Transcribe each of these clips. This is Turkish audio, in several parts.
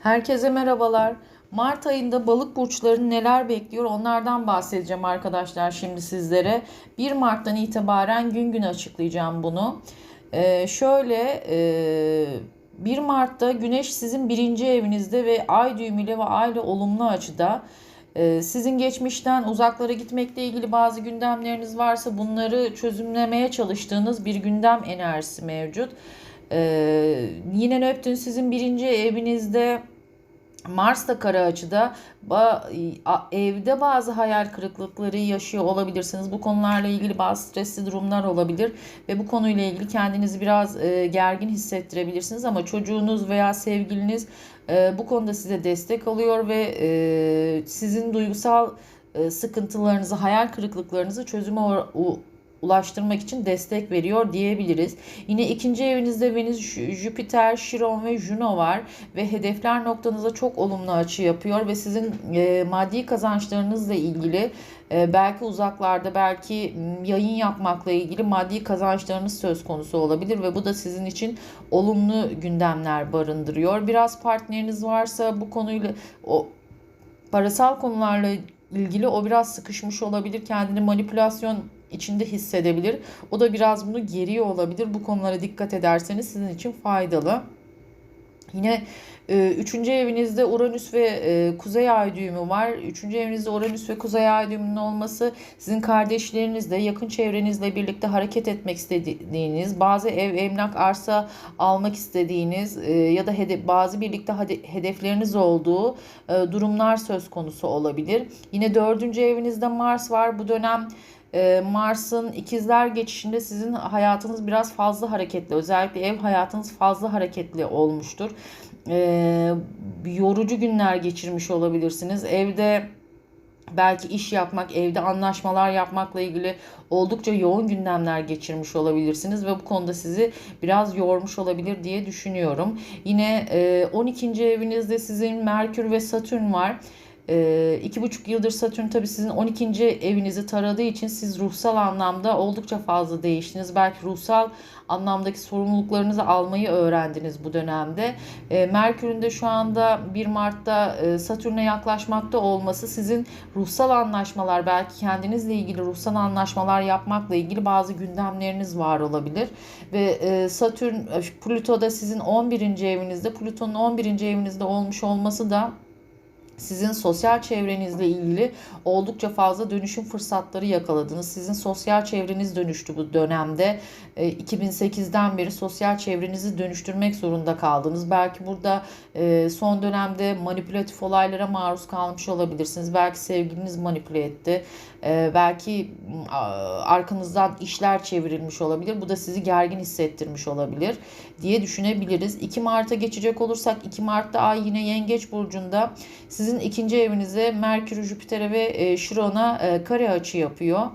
Herkese merhabalar. Mart ayında balık burçlarını neler bekliyor onlardan bahsedeceğim arkadaşlar şimdi sizlere. 1 Mart'tan itibaren gün gün açıklayacağım bunu. Ee, şöyle e, 1 Mart'ta Güneş sizin birinci evinizde ve ay düğümüyle ve ay ile olumlu açıda. Ee, Sizin geçmişten uzaklara gitmekle ilgili bazı gündemleriniz varsa bunları çözümlemeye çalıştığınız bir gündem enerjisi mevcut. Ee, yine Neptün sizin birinci evinizde. Mars da kara açıda. Evde bazı hayal kırıklıkları yaşıyor olabilirsiniz. Bu konularla ilgili bazı stresli durumlar olabilir ve bu konuyla ilgili kendinizi biraz e, gergin hissettirebilirsiniz. Ama çocuğunuz veya sevgiliniz e, bu konuda size destek alıyor ve e, sizin duygusal e, sıkıntılarınızı, hayal kırıklıklarınızı çözüme ulaştırmak için destek veriyor diyebiliriz. Yine ikinci evinizde Venüs, Jü- Jüpiter, Şiron ve Juno var ve hedefler noktanıza çok olumlu açı yapıyor ve sizin e, maddi kazançlarınızla ilgili e, belki uzaklarda belki yayın yapmakla ilgili maddi kazançlarınız söz konusu olabilir ve bu da sizin için olumlu gündemler barındırıyor. Biraz partneriniz varsa bu konuyla o parasal konularla ilgili o biraz sıkışmış olabilir. Kendini manipülasyon içinde hissedebilir. O da biraz bunu geriyor olabilir. Bu konulara dikkat ederseniz sizin için faydalı. Yine e, üçüncü evinizde Uranüs ve e, Kuzey Ay düğümü var. Üçüncü evinizde Uranüs ve Kuzey Ay düğümünün olması sizin kardeşlerinizle, yakın çevrenizle birlikte hareket etmek istediğiniz, bazı ev, emlak, arsa almak istediğiniz e, ya da hede- bazı birlikte hedefleriniz olduğu e, durumlar söz konusu olabilir. Yine dördüncü evinizde Mars var. Bu dönem Mars'ın ikizler geçişinde sizin hayatınız biraz fazla hareketli. Özellikle ev hayatınız fazla hareketli olmuştur. E, yorucu günler geçirmiş olabilirsiniz. Evde belki iş yapmak, evde anlaşmalar yapmakla ilgili oldukça yoğun gündemler geçirmiş olabilirsiniz ve bu konuda sizi biraz yormuş olabilir diye düşünüyorum. Yine e, 12. evinizde sizin Merkür ve Satürn var. E, iki buçuk yıldır Satürn tabii sizin 12. evinizi taradığı için siz ruhsal anlamda oldukça fazla değiştiniz. Belki ruhsal anlamdaki sorumluluklarınızı almayı öğrendiniz bu dönemde. E, Merkür'ün de şu anda 1 Mart'ta e, Satürn'e yaklaşmakta olması sizin ruhsal anlaşmalar belki kendinizle ilgili ruhsal anlaşmalar yapmakla ilgili bazı gündemleriniz var olabilir. Ve e, Satürn, e, Plüto da sizin 11. evinizde, Plüton'un 11. evinizde olmuş olması da sizin sosyal çevrenizle ilgili oldukça fazla dönüşüm fırsatları yakaladınız. Sizin sosyal çevreniz dönüştü bu dönemde. E, 2008'den beri sosyal çevrenizi dönüştürmek zorunda kaldınız. Belki burada e, son dönemde manipülatif olaylara maruz kalmış olabilirsiniz. Belki sevgiliniz manipüle etti. E, belki arkanızdan işler çevrilmiş olabilir. Bu da sizi gergin hissettirmiş olabilir diye düşünebiliriz. 2 Mart'a geçecek olursak 2 Mart'ta ay yine Yengeç burcunda sizin ikinci evinize Merkür, Jüpiter'e ve e, Şiron'a e, kare açı yapıyor.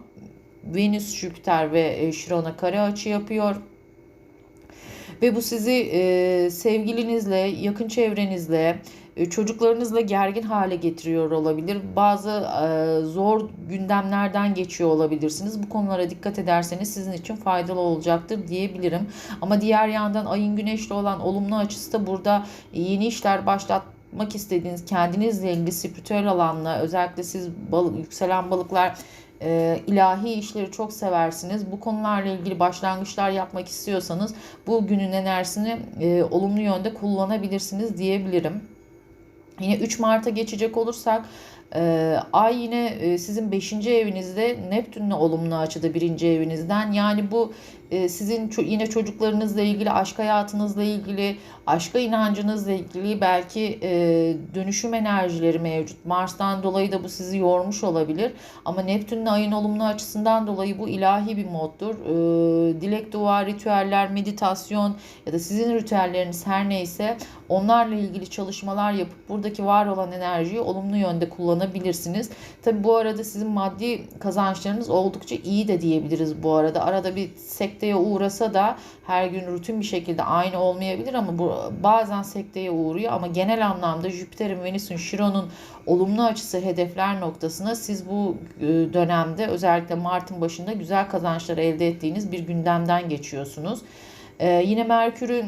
Venüs, Jüpiter ve e, Şiron'a kare açı yapıyor. Ve bu sizi sevgilinizle, yakın çevrenizle, çocuklarınızla gergin hale getiriyor olabilir. Bazı zor gündemlerden geçiyor olabilirsiniz. Bu konulara dikkat ederseniz sizin için faydalı olacaktır diyebilirim. Ama diğer yandan ayın güneşli olan olumlu açısı da burada yeni işler başlat yapmak istediğiniz kendinizle ilgili spiritüel alanla özellikle siz balık, yükselen balıklar e, ilahi işleri çok seversiniz. Bu konularla ilgili başlangıçlar yapmak istiyorsanız bu günün enerjisini e, olumlu yönde kullanabilirsiniz diyebilirim. Yine 3 Mart'a geçecek olursak e, ay yine e, sizin 5. evinizde Neptün'le olumlu açıda 1. evinizden. Yani bu sizin ço- yine çocuklarınızla ilgili, aşk hayatınızla ilgili, aşka inancınızla ilgili belki e, dönüşüm enerjileri mevcut. Mars'tan dolayı da bu sizi yormuş olabilir. Ama Neptün'le ayın olumlu açısından dolayı bu ilahi bir moddur. E, dilek, dua, ritüeller, meditasyon ya da sizin ritüelleriniz her neyse onlarla ilgili çalışmalar yapıp buradaki var olan enerjiyi olumlu yönde kullanabilirsiniz. Tabi bu arada sizin maddi kazançlarınız oldukça iyi de diyebiliriz bu arada. Arada bir sekteye uğrasa da her gün rutin bir şekilde aynı olmayabilir ama bu bazen sekteye uğruyor ama genel anlamda Jüpiter'in, Venüs'ün, Şiron'un olumlu açısı hedefler noktasına siz bu e, dönemde özellikle Mart'ın başında güzel kazançlar elde ettiğiniz bir gündemden geçiyorsunuz. Ee, yine Merkür'ün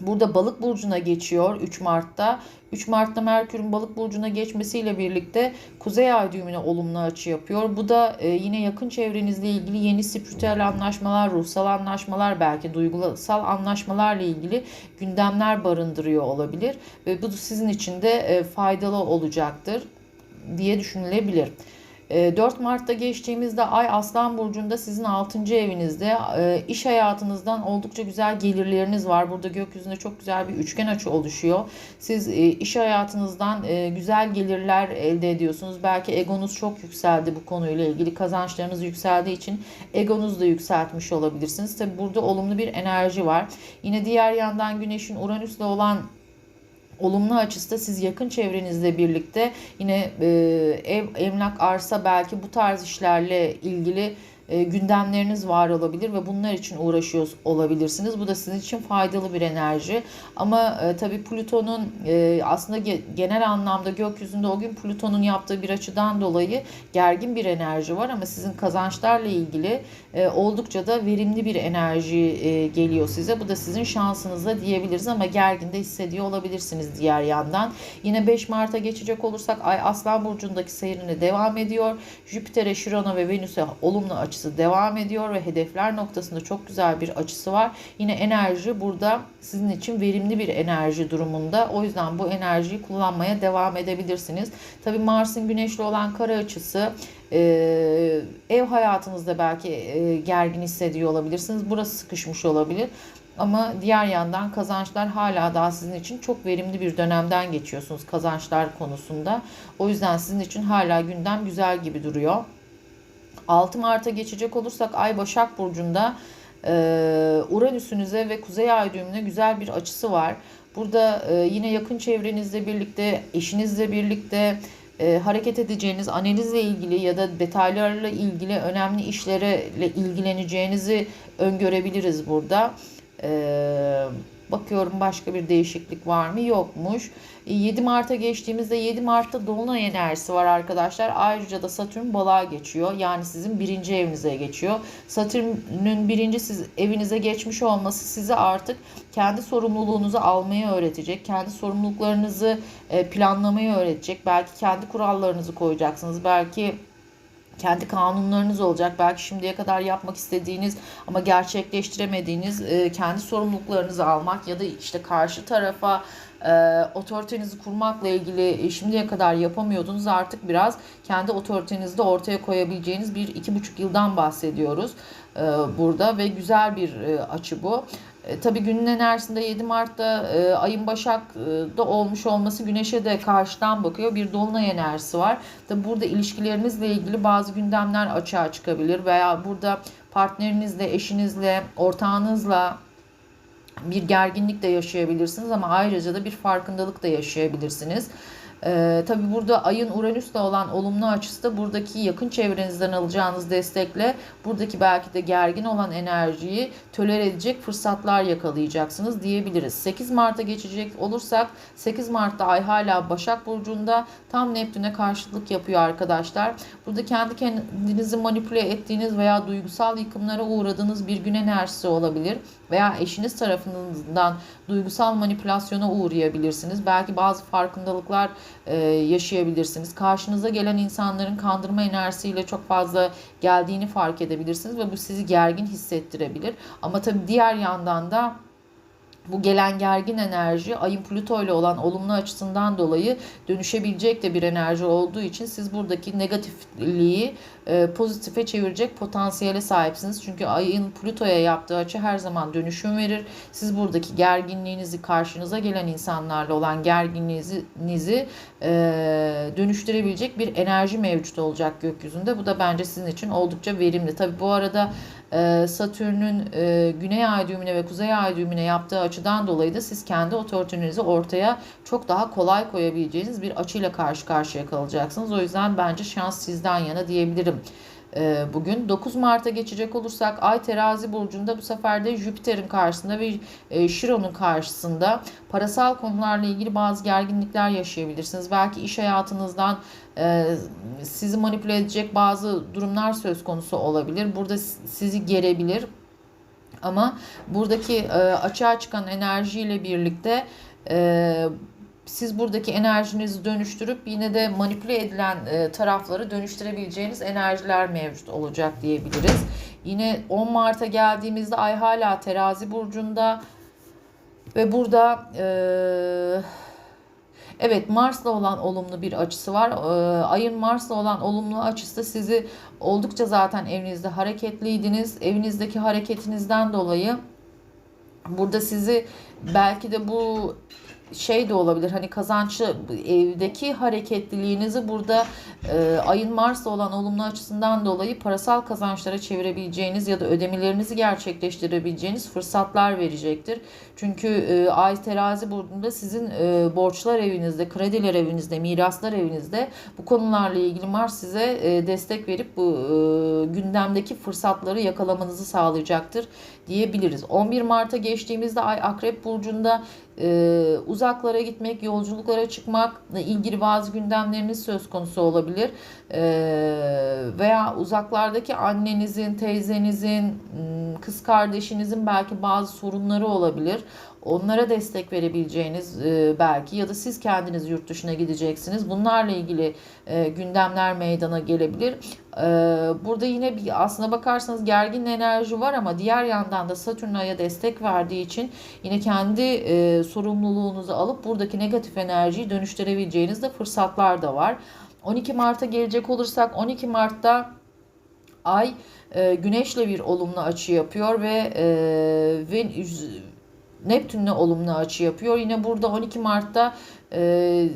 Burada balık burcuna geçiyor 3 Mart'ta. 3 Mart'ta Merkür'ün balık burcuna geçmesiyle birlikte Kuzey Ay düğümüne olumlu açı yapıyor. Bu da e, yine yakın çevrenizle ilgili yeni spiritüel anlaşmalar, ruhsal anlaşmalar, belki duygusal anlaşmalarla ilgili gündemler barındırıyor olabilir. Ve bu sizin için de e, faydalı olacaktır diye düşünülebilir. 4 ee, Mart'ta geçtiğimizde Ay Aslan Burcu'nda sizin 6. evinizde e, iş hayatınızdan oldukça güzel gelirleriniz var. Burada gökyüzünde çok güzel bir üçgen açı oluşuyor. Siz e, iş hayatınızdan e, güzel gelirler elde ediyorsunuz. Belki egonuz çok yükseldi bu konuyla ilgili. Kazançlarınız yükseldiği için egonuzu da yükseltmiş olabilirsiniz. Tabi burada olumlu bir enerji var. Yine diğer yandan Güneş'in Uranüs'le olan olumlu açısı da siz yakın çevrenizle birlikte yine ev, emlak, arsa belki bu tarz işlerle ilgili e, gündemleriniz var olabilir ve bunlar için uğraşıyor olabilirsiniz. Bu da sizin için faydalı bir enerji. Ama e, tabii Plüton'un e, aslında ge, genel anlamda gökyüzünde o gün Plüton'un yaptığı bir açıdan dolayı gergin bir enerji var ama sizin kazançlarla ilgili e, oldukça da verimli bir enerji geliyor size. Bu da sizin şansınızda diyebiliriz ama gergin de hissediyor olabilirsiniz diğer yandan. Yine 5 Mart'a geçecek olursak Ay Aslan Burcu'ndaki seyrine devam ediyor. Jüpiter'e, Şiron'a ve Venüs'e olumlu açı açısı devam ediyor ve hedefler noktasında çok güzel bir açısı var. Yine enerji burada sizin için verimli bir enerji durumunda. O yüzden bu enerjiyi kullanmaya devam edebilirsiniz. Tabi Mars'ın güneşli olan kara açısı e, ev hayatınızda belki e, gergin hissediyor olabilirsiniz. Burası sıkışmış olabilir. Ama diğer yandan kazançlar hala daha sizin için çok verimli bir dönemden geçiyorsunuz kazançlar konusunda. O yüzden sizin için hala gündem güzel gibi duruyor. 6 Mart'a geçecek olursak Ay Başak Burcu'nda e, Uranüs'ünüze ve Kuzey Ay düğümüne güzel bir açısı var. Burada e, yine yakın çevrenizle birlikte, eşinizle birlikte e, hareket edeceğiniz analizle ilgili ya da detaylarla ilgili önemli işlerle ilgileneceğinizi öngörebiliriz burada. Eee Bakıyorum başka bir değişiklik var mı? Yokmuş. 7 e, Mart'a geçtiğimizde 7 Mart'ta Dolunay enerjisi var arkadaşlar. Ayrıca da Satürn balığa geçiyor. Yani sizin birinci evinize geçiyor. Satürn'ün birinci siz evinize geçmiş olması sizi artık kendi sorumluluğunuzu almayı öğretecek. Kendi sorumluluklarınızı e, planlamayı öğretecek. Belki kendi kurallarınızı koyacaksınız. Belki kendi kanunlarınız olacak. Belki şimdiye kadar yapmak istediğiniz ama gerçekleştiremediğiniz e, kendi sorumluluklarınızı almak ya da işte karşı tarafa e, otoritenizi kurmakla ilgili şimdiye kadar yapamıyordunuz. Artık biraz kendi otoritenizi de ortaya koyabileceğiniz bir iki buçuk yıldan bahsediyoruz e, burada ve güzel bir e, açı bu. E, tabii günün enerjisinde 7 Mart'ta e, ayın Başak'da olmuş olması güneşe de karşıdan bakıyor. Bir dolunay enerjisi var. Tabii burada ilişkilerinizle ilgili bazı gündemler açığa çıkabilir veya burada partnerinizle, eşinizle, ortağınızla bir gerginlik de yaşayabilirsiniz ama ayrıca da bir farkındalık da yaşayabilirsiniz. Ee, tabii burada ayın Uranüs'le olan olumlu açısı da buradaki yakın çevrenizden alacağınız destekle buradaki belki de gergin olan enerjiyi töler edecek fırsatlar yakalayacaksınız diyebiliriz. 8 Mart'a geçecek olursak 8 Mart'ta ay hala Başak Burcu'nda tam Neptün'e karşılık yapıyor arkadaşlar. Burada kendi kendinizi manipüle ettiğiniz veya duygusal yıkımlara uğradığınız bir gün enerjisi olabilir veya eşiniz tarafından duygusal manipülasyona uğrayabilirsiniz. Belki bazı farkındalıklar e, yaşayabilirsiniz. Karşınıza gelen insanların kandırma enerjisiyle çok fazla geldiğini fark edebilirsiniz ve bu sizi gergin hissettirebilir. Ama tabii diğer yandan da bu gelen gergin enerji ayın Plüto ile olan olumlu açısından dolayı dönüşebilecek de bir enerji olduğu için siz buradaki negatifliği e, pozitife çevirecek potansiyele sahipsiniz. Çünkü ayın Plüto'ya yaptığı açı her zaman dönüşüm verir. Siz buradaki gerginliğinizi karşınıza gelen insanlarla olan gerginliğinizi e, dönüştürebilecek bir enerji mevcut olacak gökyüzünde. Bu da bence sizin için oldukça verimli. Tabi bu arada Satürn'ün e, Güney Ay düğümüne ve Kuzey Ay düğümüne yaptığı açıdan dolayı da siz kendi otoritenizi ortaya çok daha kolay koyabileceğiniz bir açıyla karşı karşıya kalacaksınız. O yüzden bence şans sizden yana diyebilirim bugün. 9 Mart'a geçecek olursak Ay terazi burcunda bu sefer de Jüpiter'in karşısında ve e, Şiron'un karşısında parasal konularla ilgili bazı gerginlikler yaşayabilirsiniz. Belki iş hayatınızdan e, sizi manipüle edecek bazı durumlar söz konusu olabilir. Burada sizi gerebilir Ama buradaki e, açığa çıkan enerjiyle birlikte siz buradaki enerjinizi dönüştürüp yine de manipüle edilen e, tarafları dönüştürebileceğiniz enerjiler mevcut olacak diyebiliriz. Yine 10 Mart'a geldiğimizde ay hala terazi burcunda ve burada e, evet Mars'la olan olumlu bir açısı var. E, ayın Mars'la olan olumlu açısı da sizi oldukça zaten evinizde hareketliydiniz. Evinizdeki hareketinizden dolayı burada sizi belki de bu şey de olabilir hani kazançlı evdeki hareketliliğinizi burada e, ayın Mars'la olan olumlu açısından dolayı parasal kazançlara çevirebileceğiniz ya da ödemelerinizi gerçekleştirebileceğiniz fırsatlar verecektir. Çünkü e, ay terazi burcunda sizin e, borçlar evinizde, krediler evinizde, miraslar evinizde bu konularla ilgili Mars size e, destek verip bu e, gündemdeki fırsatları yakalamanızı sağlayacaktır diyebiliriz. 11 Mart'a geçtiğimizde ay akrep burcunda e, uzaklara gitmek, yolculuklara çıkmakla ilgili bazı gündemleriniz söz konusu olabilir. E, veya uzaklardaki annenizin, teyzenizin, kız kardeşinizin belki bazı sorunları olabilir. Onlara destek verebileceğiniz e, belki ya da siz kendiniz yurt dışına gideceksiniz. Bunlarla ilgili e, gündemler meydana gelebilir. Burada yine bir aslına bakarsanız gergin enerji var ama diğer yandan da Satürn Ay'a destek verdiği için yine kendi sorumluluğunuzu alıp buradaki negatif enerjiyi dönüştürebileceğiniz de fırsatlar da var. 12 Mart'a gelecek olursak 12 Mart'ta Ay e, Güneş'le bir olumlu açı yapıyor ve e, Venüs Neptün'le olumlu açı yapıyor. Yine burada 12 Mart'ta e,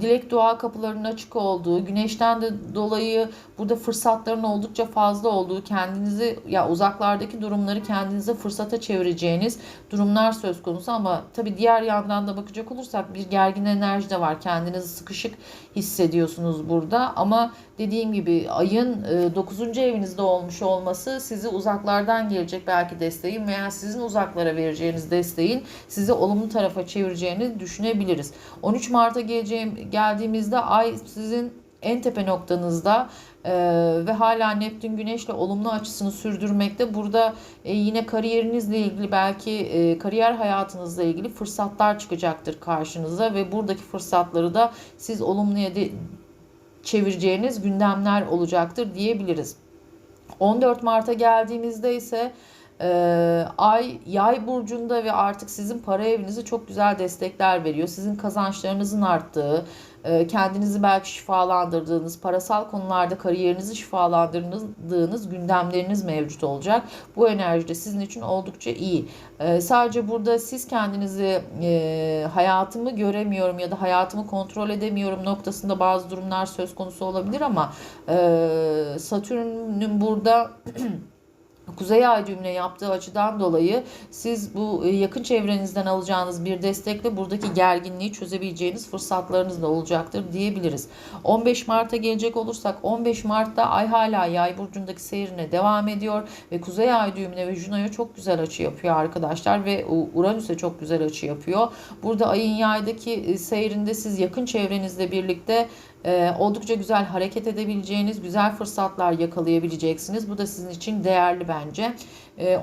dilek dua kapılarının açık olduğu, güneşten de dolayı burada fırsatların oldukça fazla olduğu, kendinizi ya uzaklardaki durumları kendinize fırsata çevireceğiniz durumlar söz konusu ama tabii diğer yandan da bakacak olursak bir gergin enerji de var. Kendinizi sıkışık hissediyorsunuz burada ama dediğim gibi ayın 9. E, evinizde olmuş olması sizi uzaklardan gelecek belki desteğin veya sizin uzaklara vereceğiniz desteğin sizi olumlu tarafa çevireceğini düşünebiliriz. 13 Mart'a geleceğim geldiğimizde ay sizin en tepe noktanızda e, ve hala Neptün Güneş'le olumlu açısını sürdürmekte. Burada e, yine kariyerinizle ilgili belki e, kariyer hayatınızla ilgili fırsatlar çıkacaktır karşınıza ve buradaki fırsatları da siz olumluya de, çevireceğiniz gündemler olacaktır diyebiliriz. 14 Mart'a geldiğimizde ise e, ay yay burcunda ve artık sizin para evinizi çok güzel destekler veriyor. Sizin kazançlarınızın arttığı, e, kendinizi belki şifalandırdığınız, parasal konularda kariyerinizi şifalandırdığınız gündemleriniz mevcut olacak. Bu enerji de sizin için oldukça iyi. E, sadece burada siz kendinizi e, hayatımı göremiyorum ya da hayatımı kontrol edemiyorum noktasında bazı durumlar söz konusu olabilir ama Satürn'ün burada Kuzey Ay düğümüne yaptığı açıdan dolayı siz bu e, yakın çevrenizden alacağınız bir destekle buradaki gerginliği çözebileceğiniz fırsatlarınız da olacaktır diyebiliriz. 15 Mart'a gelecek olursak 15 Mart'ta Ay hala Yay burcundaki seyrine devam ediyor ve Kuzey Ay düğümüne ve Juno'ya çok güzel açı yapıyor arkadaşlar ve Uranüs'e çok güzel açı yapıyor. Burada Ay'ın Yay'daki e, seyrinde siz yakın çevrenizle birlikte e, oldukça güzel hareket edebileceğiniz, güzel fırsatlar yakalayabileceksiniz. Bu da sizin için değerli bence.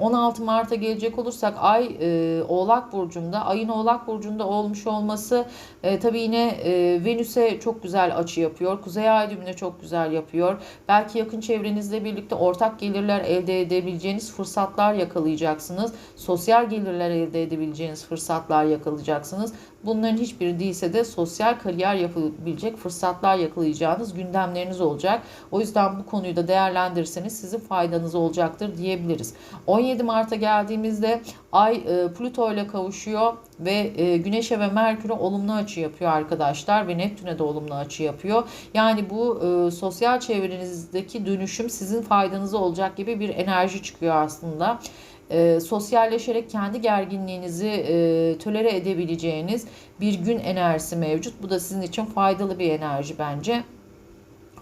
16 ee, Mart'a gelecek olursak Ay e, Oğlak Burcu'nda, Ay'ın Oğlak Burcu'nda olmuş olması e, tabii yine e, Venüs'e çok güzel açı yapıyor. Kuzey Ay düğümüne çok güzel yapıyor. Belki yakın çevrenizle birlikte ortak gelirler elde edebileceğiniz fırsatlar yakalayacaksınız. Sosyal gelirler elde edebileceğiniz fırsatlar yakalayacaksınız. Bunların hiçbiri değilse de sosyal kariyer yapabilecek fırsatlar yakalayacağınız gündemleriniz olacak. O yüzden bu konuyu da değerlendirirseniz sizin faydanız olacaktır diyebiliriz. 17 Mart'a geldiğimizde Ay e, Plüto ile kavuşuyor ve e, Güneş'e ve Merkür'e olumlu açı yapıyor arkadaşlar ve Neptün'e de olumlu açı yapıyor. Yani bu e, sosyal çevrenizdeki dönüşüm sizin faydanıza olacak gibi bir enerji çıkıyor aslında e, sosyalleşerek kendi gerginliğinizi e, tolere edebileceğiniz bir gün enerjisi mevcut. Bu da sizin için faydalı bir enerji bence.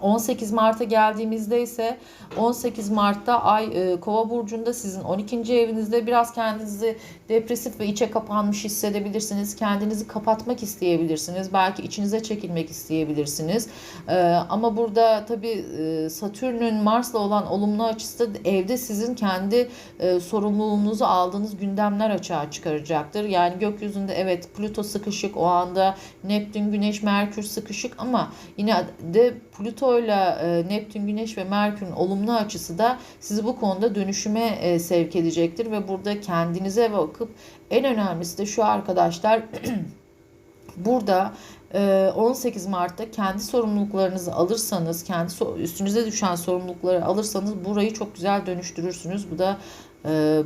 18 Mart'a geldiğimizde ise 18 Mart'ta Ay e, Kova burcunda sizin 12. evinizde biraz kendinizi depresif ve içe kapanmış hissedebilirsiniz. Kendinizi kapatmak isteyebilirsiniz. Belki içinize çekilmek isteyebilirsiniz. E, ama burada tabii e, Satürn'ün Mars'la olan olumlu açısı da evde sizin kendi e, sorumluluğunuzu aldığınız gündemler açığa çıkaracaktır. Yani gökyüzünde evet Plüto sıkışık o anda Neptün, Güneş, Merkür sıkışık ama yine de Plüto ile e, Neptün, Güneş ve Merkür'ün olumlu açısı da sizi bu konuda dönüşüme e, sevk edecektir ve burada kendinize bakıp en önemlisi de şu arkadaşlar burada e, 18 Mart'ta kendi sorumluluklarınızı alırsanız, kendi üstünüze düşen sorumlulukları alırsanız burayı çok güzel dönüştürürsünüz. Bu da e,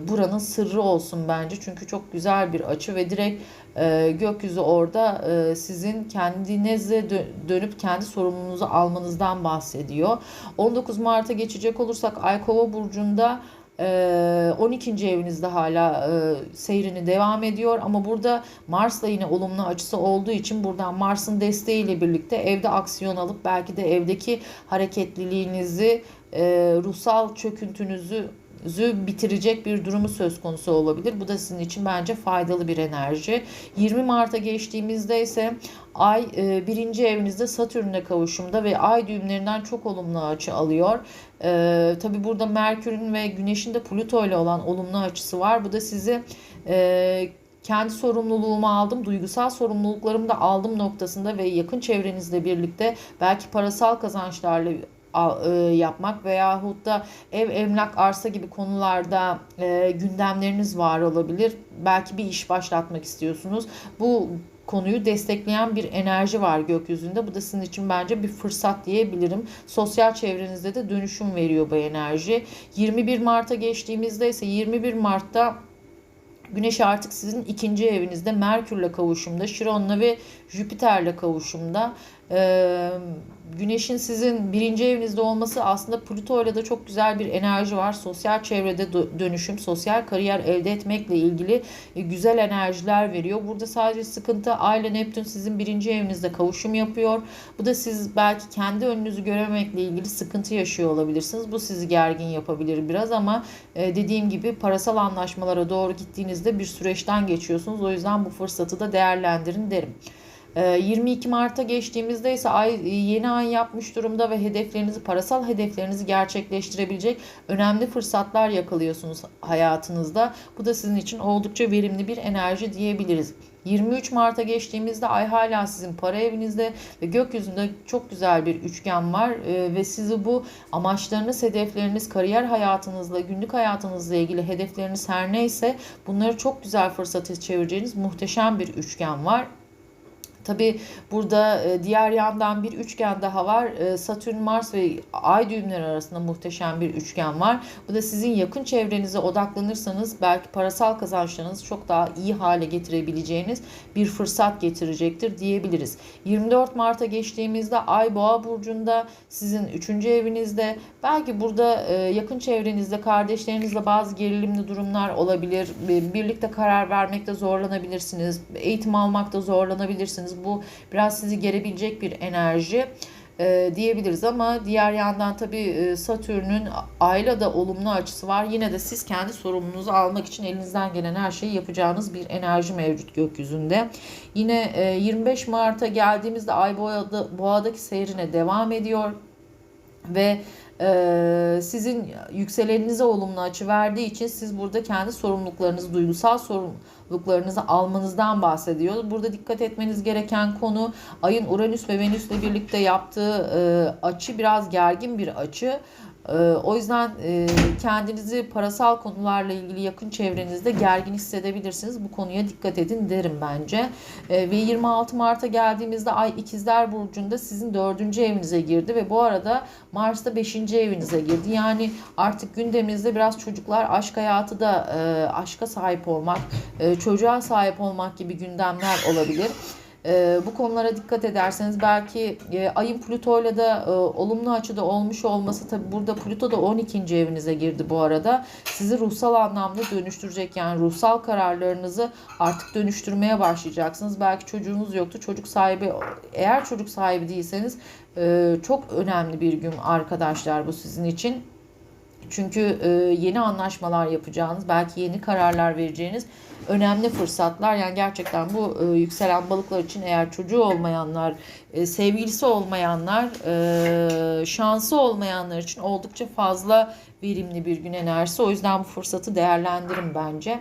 buranın sırrı olsun bence. Çünkü çok güzel bir açı ve direkt e, gökyüzü orada e, sizin kendinize dö- dönüp kendi sorumluluğunuzu almanızdan bahsediyor. 19 Mart'a geçecek olursak Ay Kova burcunda e, 12. evinizde hala e, seyrini devam ediyor ama burada Mars'la yine olumlu açısı olduğu için buradan Mars'ın desteğiyle birlikte evde aksiyon alıp belki de evdeki hareketliliğinizi, e, ruhsal çöküntünüzü zü bitirecek bir durumu söz konusu olabilir. Bu da sizin için bence faydalı bir enerji. 20 Mart'a geçtiğimizde ise Ay e, birinci evinizde Satürn'le kavuşumda ve Ay düğümlerinden çok olumlu açı alıyor. E, Tabi burada Merkür'ün ve Güneş'in de Plüto ile olan olumlu açısı var. Bu da sizi e, kendi sorumluluğumu aldım, duygusal sorumluluklarımı da aldım noktasında ve yakın çevrenizle birlikte belki parasal kazançlarla yapmak veyahut da ev, emlak, arsa gibi konularda e, gündemleriniz var olabilir. Belki bir iş başlatmak istiyorsunuz. Bu konuyu destekleyen bir enerji var gökyüzünde. Bu da sizin için bence bir fırsat diyebilirim. Sosyal çevrenizde de dönüşüm veriyor bu enerji. 21 Mart'a geçtiğimizde ise 21 Mart'ta Güneş artık sizin ikinci evinizde Merkür'le kavuşumda, Şiron'la ve Jüpiter'le kavuşumda. Ee, Güneş'in sizin birinci evinizde olması aslında Plüto ile de çok güzel bir enerji var. Sosyal çevrede dönüşüm, sosyal kariyer elde etmekle ilgili e, güzel enerjiler veriyor. Burada sadece sıkıntı Ay Neptün sizin birinci evinizde kavuşum yapıyor. Bu da siz belki kendi önünüzü görememekle ilgili sıkıntı yaşıyor olabilirsiniz. Bu sizi gergin yapabilir biraz ama e, dediğim gibi parasal anlaşmalara doğru gittiğinizde bir süreçten geçiyorsunuz. O yüzden bu fırsatı da değerlendirin derim. 22 ee, Mart'a geçtiğimizde ise ay yeni ay yapmış durumda ve hedeflerinizi, parasal hedeflerinizi gerçekleştirebilecek önemli fırsatlar yakalıyorsunuz hayatınızda. Bu da sizin için oldukça verimli bir enerji diyebiliriz. 23 Mart'a geçtiğimizde ay hala sizin para evinizde ve gökyüzünde çok güzel bir üçgen var ee, ve sizi bu amaçlarınız, hedefleriniz, kariyer hayatınızla, günlük hayatınızla ilgili hedefleriniz her neyse bunları çok güzel fırsatı çevireceğiniz muhteşem bir üçgen var. Tabi burada e, diğer yandan bir üçgen daha var. E, Satürn, Mars ve Ay düğümleri arasında muhteşem bir üçgen var. Bu da sizin yakın çevrenize odaklanırsanız belki parasal kazançlarınızı çok daha iyi hale getirebileceğiniz bir fırsat getirecektir diyebiliriz. 24 Mart'a geçtiğimizde Ay Boğa burcunda sizin 3. evinizde belki burada e, yakın çevrenizde kardeşlerinizle bazı gerilimli durumlar olabilir. Birlikte karar vermekte zorlanabilirsiniz. Eğitim almakta zorlanabilirsiniz bu biraz sizi gerebilecek bir enerji e, diyebiliriz ama diğer yandan tabii e, Satürn'ün ayla da olumlu açısı var. Yine de siz kendi sorumluluğunuzu almak için elinizden gelen her şeyi yapacağınız bir enerji mevcut gökyüzünde. Yine e, 25 Mart'a geldiğimizde Ay boğada, boğadaki seyrine devam ediyor ve e, sizin yükseleninize olumlu açı verdiği için siz burada kendi sorumluluklarınızı, duygusal sorumluluklarınızı almanızdan bahsediyor. Burada dikkat etmeniz gereken konu ayın Uranüs ve Venüs ile birlikte yaptığı e, açı biraz gergin bir açı. Ee, o yüzden e, kendinizi parasal konularla ilgili yakın çevrenizde gergin hissedebilirsiniz. Bu konuya dikkat edin derim bence. Ee, ve 26 Mart'a geldiğimizde Ay İkizler Burcu'nda sizin dördüncü evinize girdi ve bu arada Mars da beşinci evinize girdi. Yani artık gündeminizde biraz çocuklar aşk hayatı da e, aşka sahip olmak, e, çocuğa sahip olmak gibi gündemler olabilir. E, bu konulara dikkat ederseniz belki e, ayın Plüto'yla da e, olumlu açıda olmuş olması tabi burada Plüto da 12. evinize girdi bu arada. Sizi ruhsal anlamda dönüştürecek yani ruhsal kararlarınızı artık dönüştürmeye başlayacaksınız. Belki çocuğunuz yoktu. Çocuk sahibi eğer çocuk sahibi değilseniz e, çok önemli bir gün arkadaşlar bu sizin için. Çünkü e, yeni anlaşmalar yapacağınız, belki yeni kararlar vereceğiniz önemli fırsatlar. Yani gerçekten bu e, yükselen balıklar için eğer çocuğu olmayanlar, e, sevgilisi olmayanlar, e, şansı olmayanlar için oldukça fazla verimli bir gün enerjisi. O yüzden bu fırsatı değerlendirin bence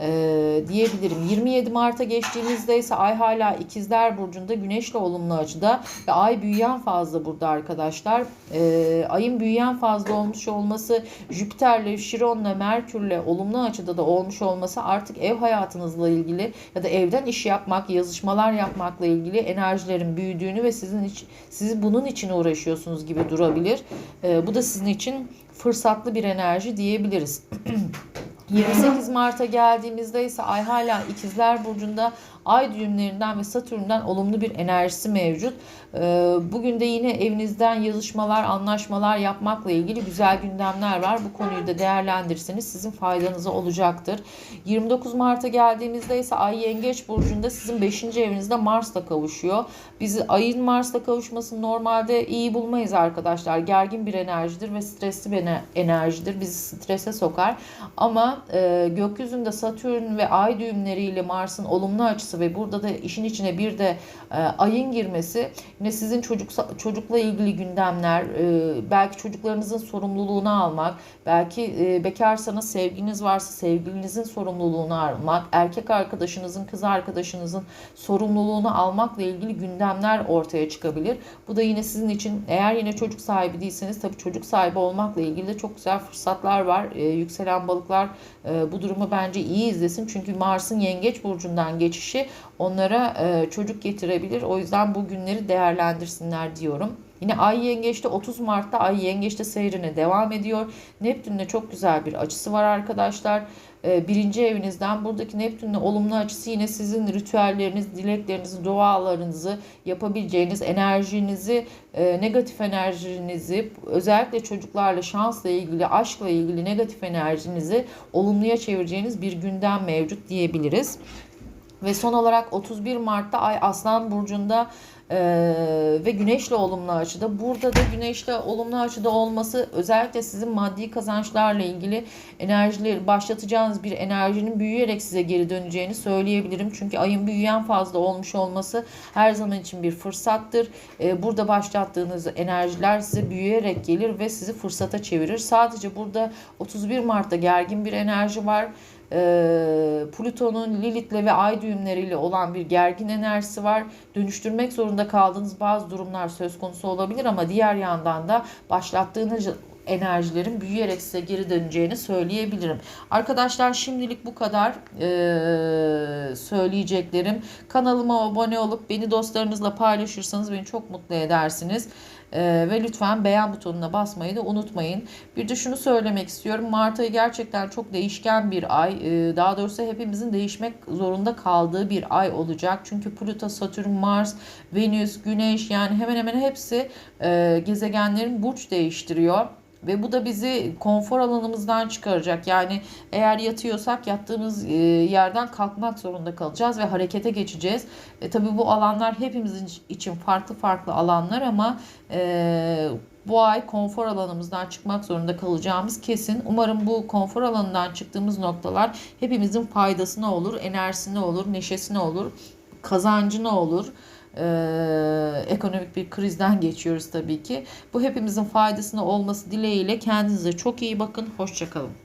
e, diyebilirim. 27 Mart'a geçtiğimizde ise ay hala ikizler burcunda güneşle olumlu açıda ve ay büyüyen fazla burada arkadaşlar. E, ayın büyüyen fazla olmuş olması Jüpiter'le, Şiron'la, Merkür'le olumlu açıda da olmuş olması artık ev hayatınızla ilgili ya da evden iş yapmak, yazışmalar yapmakla ilgili enerjilerin büyüdüğünü ve sizin için sizi bunun için uğraşıyorsunuz gibi durabilir. E, bu da sizin için fırsatlı bir enerji diyebiliriz. 28 Mart'a geldiğimizde ise Ay hala İkizler Burcu'nda Ay düğümlerinden ve Satürn'den olumlu bir enerjisi mevcut. Ee, bugün de yine evinizden yazışmalar, anlaşmalar yapmakla ilgili güzel gündemler var. Bu konuyu da değerlendirirseniz sizin faydanıza olacaktır. 29 Mart'a geldiğimizde ise Ay Yengeç Burcu'nda sizin 5. evinizde Mars'la kavuşuyor. Biz Ay'ın Mars'la kavuşmasını normalde iyi bulmayız arkadaşlar. Gergin bir enerjidir ve stresli bir enerjidir. Bizi strese sokar. Ama e, gökyüzünde Satürn ve Ay düğümleriyle Mars'ın olumlu açısı ve burada da işin içine bir de e, ayın girmesi yine sizin çocuk çocukla ilgili gündemler, e, belki çocuklarınızın sorumluluğunu almak, belki e, bekarsanız sevginiz varsa sevgilinizin sorumluluğunu almak, erkek arkadaşınızın, kız arkadaşınızın sorumluluğunu almakla ilgili gündemler ortaya çıkabilir. Bu da yine sizin için eğer yine çocuk sahibi değilseniz tabii çocuk sahibi olmakla ilgili de çok güzel fırsatlar var. E, yükselen balıklar e, bu durumu bence iyi izlesin. Çünkü Mars'ın yengeç burcundan geçişi onlara e, çocuk getirebilir. O yüzden bu günleri değerlendirsinler diyorum. Yine Ay Yengeç'te 30 Mart'ta Ay Yengeç'te seyrine devam ediyor. Neptün'le çok güzel bir açısı var arkadaşlar. Ee, birinci evinizden buradaki Neptün'le olumlu açısı yine sizin ritüelleriniz, dileklerinizi, dualarınızı yapabileceğiniz enerjinizi, e, negatif enerjinizi, özellikle çocuklarla, şansla ilgili, aşkla ilgili negatif enerjinizi olumluya çevireceğiniz bir gündem mevcut diyebiliriz. Ve son olarak 31 Mart'ta Ay Aslan Burcu'nda ee, ve güneşle olumlu açıda. Burada da güneşle olumlu açıda olması özellikle sizin maddi kazançlarla ilgili enerjileri başlatacağınız bir enerjinin büyüyerek size geri döneceğini söyleyebilirim. Çünkü ayın büyüyen fazla olmuş olması her zaman için bir fırsattır. Ee, burada başlattığınız enerjiler size büyüyerek gelir ve sizi fırsata çevirir. Sadece burada 31 Mart'ta gergin bir enerji var e, Plüton'un Lilith'le ve ay düğümleriyle olan bir gergin enerjisi var. Dönüştürmek zorunda kaldığınız bazı durumlar söz konusu olabilir ama diğer yandan da başlattığınız enerjilerin büyüyerek size geri döneceğini söyleyebilirim. Arkadaşlar şimdilik bu kadar ee, söyleyeceklerim. Kanalıma abone olup beni dostlarınızla paylaşırsanız beni çok mutlu edersiniz. Ee, ve lütfen beğen butonuna basmayı da unutmayın. Bir de şunu söylemek istiyorum. Mart ayı gerçekten çok değişken bir ay. Ee, daha doğrusu hepimizin değişmek zorunda kaldığı bir ay olacak. Çünkü Plüto, Satürn, Mars, Venüs, Güneş yani hemen hemen hepsi e, gezegenlerin burç değiştiriyor. Ve bu da bizi konfor alanımızdan çıkaracak. Yani eğer yatıyorsak yattığımız e, yerden kalkmak zorunda kalacağız ve harekete geçeceğiz. E, tabii bu alanlar hepimizin için farklı farklı alanlar ama e, bu ay konfor alanımızdan çıkmak zorunda kalacağımız kesin. Umarım bu konfor alanından çıktığımız noktalar hepimizin faydasına olur, enerjisine olur, neşesine olur, kazancına olur e, ekonomik bir krizden geçiyoruz tabii ki. Bu hepimizin faydasına olması dileğiyle kendinize çok iyi bakın. Hoşçakalın.